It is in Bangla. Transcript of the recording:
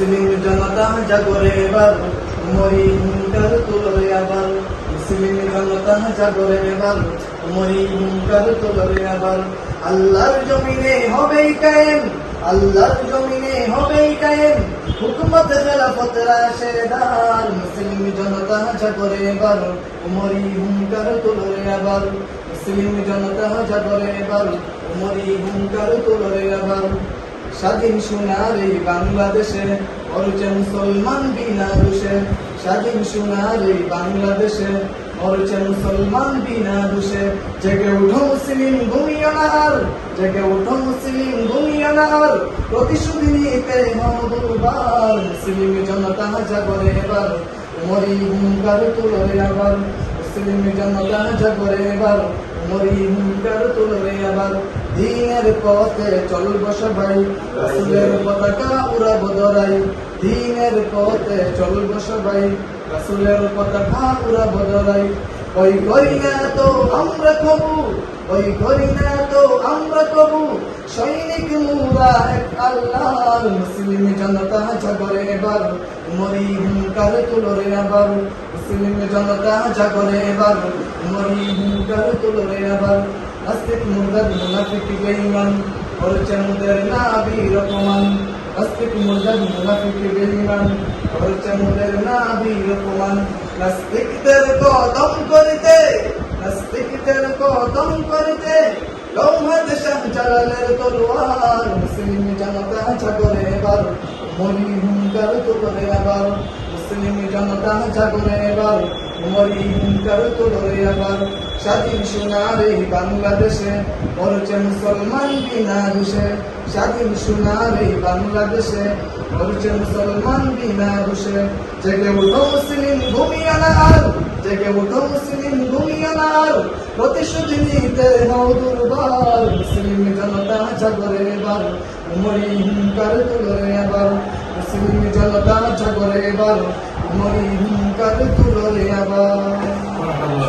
মুসলিম জনতা জাগরে এবার মরি হুঙ্কার তুলরে আবার। মুসলিম জনতা জাগরে এবার মরি হুঙ্কার তুলরে আবার। আল্লাহর জমিনে হবেই কায়েম, আল্লাহর জমিনে হবেই কায়েম। হুকুমত খেলাফত রাশেদার মুসলিম জনতা জাগরে এবার মরি হুঙ্কার তুলরে আবার। মুসলিম জনতা জাগরে এবার মরি হুঙ্কার তুলরে আবার। স্বাধীন সোনার এই বাংলাদেশে অরুচে মুসলমান বিনা দোষে। স্বাধীন সোনার এই বাংলাদেশে অরুচে মুসলমান বিনা দোষে। জেগে উঠো মুসলিম ভূমিয়ানার জেগে উঠো মুসলিম ভূমিয়ানার প্রতিশোধ নিতে মধুবার মুসলিম জনতা জাগরে এবার মরি হুঙ্কার তুলরে আবার। মুসলিম জনতা জাগরে এবার মরি হুঙ্কার তুলরে আবার। দিনের পথে চলব সবাই রাসুলের পতাকা উড়াবো দরাই দিনের পথে চলব সবাই রাসুলের পতাকা উড়াবো দরাই ওই করি না তো আমরা কবু, ওই করি না তো আমরা কবু। সৈনিক মুরা এক আল্লাহর, মুসলিম জনতা জাগরে এবার। মরি হুঙ্কার তুলরে আবার, মুসলিম জনতা জাগরে এবার। মরি হুঙ্কার তুলরে আবার। নাস্তিক মুর্দার মুনাফিক বেঈমান করছে মুদের নাবি রকমান নাস্তিক মুর্দার মুনাফিক বেঈমান করছে মুদের নাবি রকমান নাস্তিকদের কদম করিতে নাস্তিকদের কদম করিতে লৌহাদ শাহ জালালের তলোয়ার মুসলিম জনতা জাগরে এবার মরি হুঙ্কার তুলরে আবার মুসলিম জনতা জাগরে এবার মরি হুঙ্কার আবার স্বাধীন সোনার এই বাংলাদেশে। পড়ছে মুসলমান বিনা দোষে স্বাধীন সোনার এই বাংলাদেশে। পড়ছে মুসলমান বিনা দোষে জেগে উঠো মুসলিম ভূমি আনার। জেগে উঠো মুসলিম ভূমি আনার। প্রতিশোধ নিতে হও দুর্বার। মুসলিম জনতা জাগরে এবার। উমরি হুঙ্কার তুলরে আবার। মুসলিম জনতা জাগরে এবার। উমরি হুঙ্কার তুলরে আবার।